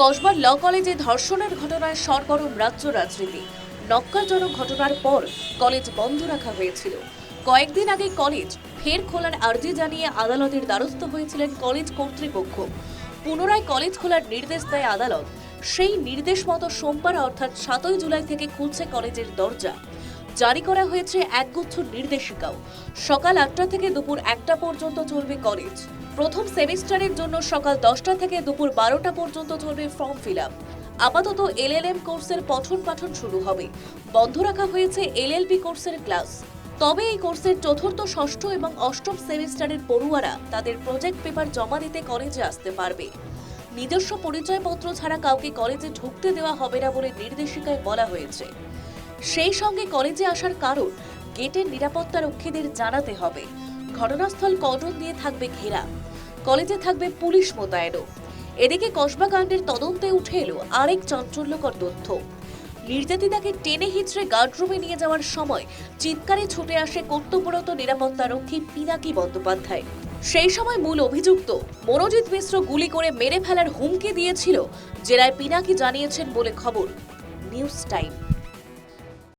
কসবার ল কলেজে ধর্ষণের ঘটনায় সরগরম রাজ্য রাজনীতি। নক্কারজনক ঘটনার পর কলেজ বন্ধ রাখা হয়েছিল। কয়েকদিন আগে কলেজ ফের খোলার আর্জি জানিয়ে আদালতের দ্বারস্থ হয়েছিলেন কলেজ কর্তৃপক্ষ। পুনরায় কলেজ খোলার নির্দেশ দেয় আদালত। সেই নির্দেশ মতো সোমবার অর্থাৎ সাতই জুলাই থেকে খুলছে কলেজের দরজা। জারি করা হয়েছে একগুচ্ছ নির্দেশিকাও। সকাল আটটা থেকে দুপুর একটা পর্যন্ত চলবে কলেজ প্রথম সেমিস্টারের জন্য সকাল দশটা থেকে দুপুর বারোটা পর্যন্ত চলবে ফর্ম ফিল আপ আপাতত এলএলএম কোর্সের পঠন পাঠন শুরু হবে। বন্ধ রাখা হয়েছে এলএলবি কোর্সের ক্লাস তবে এই কোর্সের চতুর্থ, ষষ্ঠ এবং অষ্টম সেমিস্টারের পড়ুয়ারা তাদের প্রজেক্ট পেপার জমা দিতে কলেজে আসতে পারবে। নিজস্ব পরিচয়পত্র ছাড়া কাউকে কলেজে ঢুকতে দেওয়া হবে না বলে নির্দেশিকায় বলা হয়েছে। সেই সঙ্গে কলেজে আসার কারণ গেটের নিরাপত্তা রক্ষীদের জানাতে হবে। ঘটনাস্থল কর্ডন দিয়ে থাকবে ঘেরা। কলেজে থাকবে পুলিশ মোতায়েনও। এদিকে কসবা কাণ্ডের তদন্তে উঠে এলো আরেক চাঞ্চল্যকর তথ্য। নির্যাতিতাকে টেনে হিচড়ে গার্ডরুমে নিয়ে যাওয়ার সময় চিৎকারে ছুটে আসে কর্তব্যরত নিরাপত্তারক্ষী পিনাকি বন্দ্যোপাধ্যায়। সেই সময় মূল অভিযুক্ত মনোজিৎ মিশ্র গুলি করে মেরে ফেলার হুমকি দিয়েছিল, জেরায় পিনাকি জানিয়েছেন বলে খবর। News Time.